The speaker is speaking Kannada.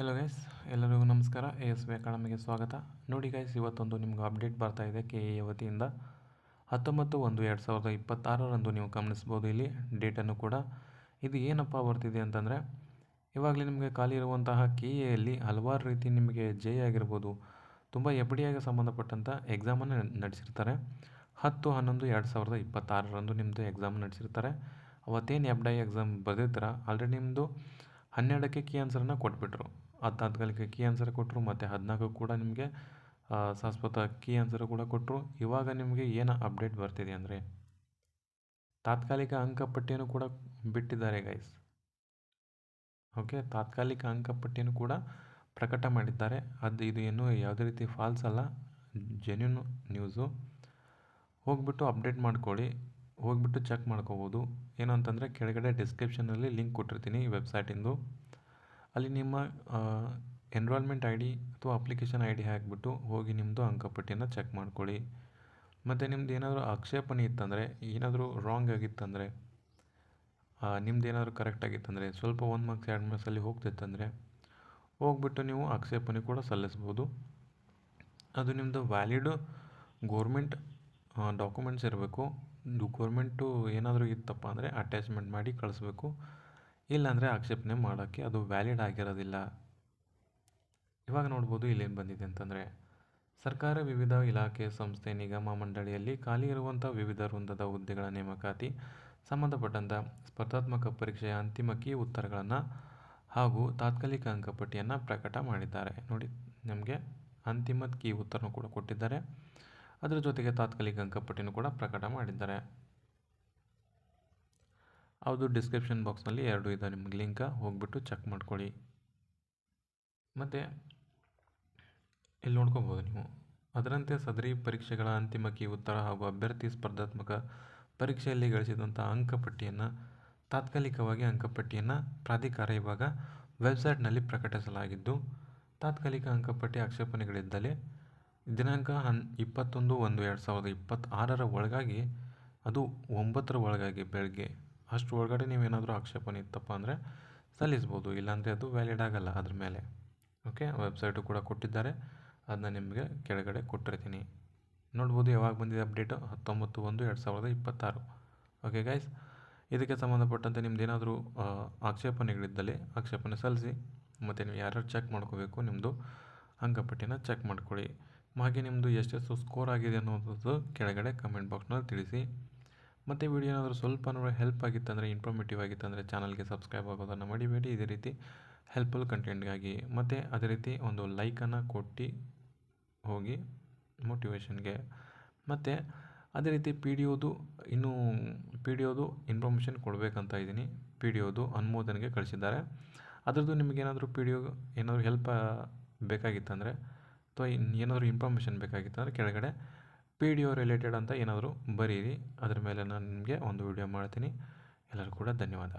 ಹಲೋ ಗೈಸ್ ಎಲ್ಲರಿಗೂ ನಮಸ್ಕಾರ. ಎ ಎಸ್ ವಿ ಅಕಾಡೆಮಿಗೆ ಸ್ವಾಗತ. ನೋಡಿ ಗೈಸ್ ಇವತ್ತೊಂದು ನಿಮ್ಗೆ ಅಪ್ಡೇಟ್ ಬರ್ತಾ ಇದೆ ಕೆ ಎ ವತಿಯಿಂದ ಹತ್ತೊಂಬತ್ತು ಒಂದು ಎರಡು ಸಾವಿರದ ಇಪ್ಪತ್ತಾರರಂದು ನೀವು ಗಮನಿಸ್ಬೋದು ಇಲ್ಲಿ ಡೇಟನ್ನು ಕೂಡ. ಇದು ಏನಪ್ಪ ಬರ್ತಿದೆ ಅಂತಂದರೆ, ಇವಾಗಲೇ ನಿಮಗೆ ಖಾಲಿ ಇರುವಂತಹ ಕೆ ಎಯಲ್ಲಿ ಹಲವಾರು ರೀತಿ ನಿಮಗೆ ಜೆ ಆಗಿರ್ಬೋದು. ತುಂಬ ಎಫ್ ಡಿ ಆಗಿ ಸಂಬಂಧಪಟ್ಟಂಥ ಎಕ್ಸಾಮನ್ನು ನಡೆಸಿರ್ತಾರೆ. ಹತ್ತು, ಹನ್ನೊಂದು, ಎರಡು ಸಾವಿರದ ಇಪ್ಪತ್ತಾರರಂದು ನಿಮ್ಮದು ಎಕ್ಸಾಮ್ ನಡೆಸಿರ್ತಾರೆ. ಅವತ್ತೇನು ಎಫ್ ಡಿ ಎಕ್ಸಾಮ್ ಬರೆದಿರ್ತೀರ? ಆಲ್ರೆಡಿ ನಿಮ್ಮದು ಹನ್ನೆರಡಕ್ಕೆ ಕೀ ಆನ್ಸರನ್ನು ಕೊಟ್ಬಿಟ್ರು. ಅದು ತಾತ್ಕಾಲಿಕ ಕೀ ಆನ್ಸರ್ ಕೊಟ್ಟರು ಮತ್ತು ಹದಿನಾಲ್ಕು ಕೂಡ ನಿಮಗೆ ಶಾಶ್ವತ ಕೀ ಆನ್ಸರ್ ಕೂಡ ಕೊಟ್ಟರು ಇವಾಗ ನಿಮಗೆ ಏನು ಅಪ್ಡೇಟ್ ಬರ್ತಿದೆ ಅಂದರೆ, ತಾತ್ಕಾಲಿಕ ಅಂಕಪಟ್ಟಿಯನ್ನು ಕೂಡ ಬಿಟ್ಟಿದ್ದಾರೆ ಗೈಸ್ ಓಕೆ ತಾತ್ಕಾಲಿಕ ಅಂಕಪಟ್ಟಿಯನ್ನು ಕೂಡ ಪ್ರಕಟ ಮಾಡಿದ್ದಾರೆ. ಅದು, ಇದು ಏನು ಯಾವುದೇ ರೀತಿ ಫಾಲ್ಸ್ ಅಲ್ಲ ಜೆನ್ಯೂನ್ ನ್ಯೂಸು ಹೋಗ್ಬಿಟ್ಟು ಅಪ್ಡೇಟ್ ಮಾಡ್ಕೊಳ್ಳಿ, ಹೋಗ್ಬಿಟ್ಟು ಚೆಕ್ ಮಾಡ್ಕೋಬೋದು. ಏನು ಅಂತಂದರೆ ಕೆಳಗಡೆ ಡಿಸ್ಕ್ರಿಪ್ಷನಲ್ಲಿ ಲಿಂಕ್ ಕೊಟ್ಟಿರ್ತೀನಿ ವೆಬ್ಸೈಟಿಂದು ಅಲ್ಲಿ ನಿಮ್ಮ ಎನ್ರೋಲ್ಮೆಂಟ್ ಐ ಡಿ ಅಥವಾ ಅಪ್ಲಿಕೇಶನ್ ಐ ಡಿ ಹಾಕಿಬಿಟ್ಟು ಹೋಗಿ ನಿಮ್ಮದು ಅಂಕಪಟ್ಟಿಯನ್ನು ಚೆಕ್ ಮಾಡ್ಕೊಳ್ಳಿ. ಮತ್ತು ನಿಮ್ದು ಏನಾದರೂ ಆಕ್ಷೇಪಣೆ ಇತ್ತಂದರೆ, ಏನಾದರೂ ರಾಂಗ್ ಆಗಿತ್ತಂದರೆ ನಿಮ್ದು ಏನಾದರೂ ಕರೆಕ್ಟ್ ಆಗಿತ್ತಂದರೆ, ಸ್ವಲ್ಪ ಒಂದು ಮಾರ್ಕ್ಸ್ ಎರಡು ಮಾರ್ಕ್ಸಲ್ಲಿ ಹೋಗ್ತಿತ್ತಂದರೆ, ಹೋಗ್ಬಿಟ್ಟು ನೀವು ಆಕ್ಷೇಪಣೆ ಕೂಡ ಸಲ್ಲಿಸ್ಬೋದು. ಅದು ನಿಮ್ಮದು ವ್ಯಾಲಿಡ್ ಗೋರ್ಮೆಂಟ್ ಡಾಕ್ಯುಮೆಂಟ್ಸ್ ಇರಬೇಕು. ಗೋರ್ಮೆಂಟು ಏನಾದರೂ ಇತ್ತಪ್ಪ ಅಂದರೆ ಅಟ್ಯಾಚ್ಮೆಂಟ್ ಮಾಡಿ ಕಳಿಸ್ಬೇಕು. ಇಲ್ಲಾಂದರೆ ಆಕ್ಷೇಪಣೆ ಮಾಡೋಕ್ಕೆ ಅದು ವ್ಯಾಲಿಡ್ ಆಗಿರೋದಿಲ್ಲ. ಇವಾಗ ನೋಡ್ಬೋದು ಇಲ್ಲೇನು ಬಂದಿದೆ ಅಂತಂದರೆ, ಸರ್ಕಾರ ವಿವಿಧ ಇಲಾಖೆ, ಸಂಸ್ಥೆ, ನಿಗಮ ಮಂಡಳಿಯಲ್ಲಿ ಖಾಲಿ ಇರುವಂಥ ವಿವಿಧ ವೃಂದದ ಹುದ್ದೆಗಳ ನೇಮಕಾತಿ ಸಂಬಂಧಪಟ್ಟಂಥ ಸ್ಪರ್ಧಾತ್ಮಕ ಪರೀಕ್ಷೆಯ ಅಂತಿಮ ಕೀ ಉತ್ತರಗಳನ್ನು ಹಾಗೂ ತಾತ್ಕಾಲಿಕ ಅಂಕಪಟ್ಟಿಯನ್ನು ಪ್ರಕಟ ಮಾಡಿದ್ದಾರೆ. ನೋಡಿ, ನಮಗೆ ಅಂತಿಮ ಕೀ ಉತ್ತರನೂ ಕೂಡ ಕೊಟ್ಟಿದ್ದಾರೆ. ಅದರ ಜೊತೆಗೆ ತಾತ್ಕಾಲಿಕ ಅಂಕಪಟ್ಟಿನೂ ಕೂಡ ಪ್ರಕಟ ಮಾಡಿದ್ದಾರೆ. ಅದು ಡಿಸ್ಕ್ರಿಪ್ಷನ್ ಬಾಕ್ಸ್ನಲ್ಲಿ ಎರಡು ಇದೆ, ನಿಮ್ಗೆ ಲಿಂಕ ಹೋಗ್ಬಿಟ್ಟು ಚೆಕ್ ಮಾಡ್ಕೊಳ್ಳಿ. ಮತ್ತು ಇಲ್ಲಿ ನೋಡ್ಕೋಬೋದು ನೀವು. ಅದರಂತೆ ಸದರಿ ಪರೀಕ್ಷೆಗಳ ಅಂತಿಮ ಕೀ ಉತ್ತರ ಹಾಗೂ ಅಭ್ಯರ್ಥಿ ಸ್ಪರ್ಧಾತ್ಮಕ ಪರೀಕ್ಷೆಯಲ್ಲಿ ಗಳಿಸಿದಂಥ ಅಂಕಪಟ್ಟಿಯನ್ನು, ತಾತ್ಕಾಲಿಕವಾಗಿ ಅಂಕಪಟ್ಟಿಯನ್ನು ಪ್ರಾಧಿಕಾರ ಇವಾಗ ವೆಬ್ಸೈಟ್ನಲ್ಲಿ ಪ್ರಕಟಿಸಲಾಗಿದ್ದು, ತಾತ್ಕಾಲಿಕ ಅಂಕಪಟ್ಟಿ ಆಕ್ಷೇಪಣೆಗಳಿದ್ದಲ್ಲಿ ದಿನಾಂಕ ಹನ್, ಇಪ್ಪತ್ತೊಂದು ಒಂದು ಎರಡು ಸಾವಿರದ ಇಪ್ಪತ್ತಾರರ ಒಳಗಾಗಿ, ಅದು ಒಂಬತ್ತರ ಒಳಗಾಗಿ ಬೆಳಗ್ಗೆ ಅಷ್ಟು ಒಳಗಡೆ ನೀವೇನಾದರೂ ಆಕ್ಷೇಪಣೆ ಇತ್ತಪ್ಪ ಅಂದರೆ ಸಲ್ಲಿಸ್ಬೋದು, ಇಲ್ಲಾಂದರೆ ಅದು ವ್ಯಾಲಿಡ್ ಆಗಲ್ಲ ಅದ್ರ ಮೇಲೆ. ಓಕೆ ವೆಬ್ಸೈಟು ಕೂಡ ಕೊಟ್ಟಿದ್ದಾರೆ. ಅದನ್ನ ನಿಮಗೆ ಕೆಳಗಡೆ ಕೊಟ್ಟಿರ್ತೀನಿ. ನೋಡ್ಬೋದು ಯಾವಾಗ ಬಂದಿದೆ ಅಪ್ಡೇಟು ಹತ್ತೊಂಬತ್ತು ಒಂದು ಎರಡು ಸಾವಿರದ ಇಪ್ಪತ್ತಾರು. ಓಕೆ ಗೈಸ್ ಇದಕ್ಕೆ ಸಂಬಂಧಪಟ್ಟಂತೆ ನಿಮ್ದು ಏನಾದರೂ ಆಕ್ಷೇಪಣೆಗಳಿದ್ದಲ್ಲಿ ಆಕ್ಷೇಪಣೆ ಸಲ್ಲಿಸಿ. ಮತ್ತು ನೀವು ಯಾರ್ಯಾರು ಚೆಕ್ ಮಾಡ್ಕೋಬೇಕು ನಿಮ್ಮದು ಅಂಕಪಟ್ಟಿನ ಚೆಕ್ ಮಾಡ್ಕೊಳ್ಳಿ. ಹಾಗೆ ನಿಮ್ಮದು ಎಷ್ಟೆಷ್ಟು ಸ್ಕೋರ್ ಆಗಿದೆ ಅನ್ನೋದು ಕೆಳಗಡೆ ಕಮೆಂಟ್ ಬಾಕ್ಸ್ನಲ್ಲಿ ತಿಳಿಸಿ. ಮತ್ತು ವಿಡಿಯೋ ಏನಾದರೂ ಸ್ವಲ್ಪ ಹೆಲ್ಪ್ ಆಗಿತ್ತಂದರೆ ಇನ್ಫಾರ್ಮೇಟಿವ್ ಆಗಿತ್ತಂದರೆ ಚಾನಲ್ಗೆ ಸಬ್ಸ್ಕ್ರೈಬ್ ಆಗೋದನ್ನು ಮಡಿಬೇಡಿ ಇದೇ ರೀತಿ ಹೆಲ್ಪ್ಫುಲ್ ಕಂಟೆಂಟ್ಗಾಗಿ ಮತ್ತು ಅದೇ ರೀತಿ ಒಂದು ಲೈಕನ್ನು ಕೊಟ್ಟು ಹೋಗಿ ಮೋಟಿವೇಶನ್ಗೆ ಮತ್ತು ಅದೇ ರೀತಿ ಪಿ ಡಿ ಓದು ಇನ್ನೂ ಪಿ ಡಿ ಓದು ಇನ್ಫಾರ್ಮೇಷನ್ ಕೊಡಬೇಕಂತ ಇದ್ದೀನಿ. ಪಿ ಡಿ ಓದು ಅನುಮೋದನೆಗೆ ಕಳಿಸಿದ್ದಾರೆ. ಅದರದ್ದು ನಿಮಗೇನಾದರೂ ಪಿ ಡಿ ಒ ಏನಾದರೂ ಹೆಲ್ಪ್ ಬೇಕಾಗಿತ್ತಂದರೆ, ಅಥವಾ ಏನಾದರೂ ಇನ್ಫಾರ್ಮೇಷನ್ ಬೇಕಾಗಿತ್ತಂದರೆ ಕೆಳಗಡೆ ಪಿ ಡಿ ಒ ರಿಲೇಟೆಡ್ ಅಂತ ಏನಾದರೂ ಬರೀರಿ. ಅದ್ರ ಮೇಲೆ ನಾನು ನಿಮಗೆ ಒಂದು ವಿಡಿಯೋ ಮಾಡ್ತೀನಿ. ಎಲ್ಲರೂ ಕೂಡ ಧನ್ಯವಾದ.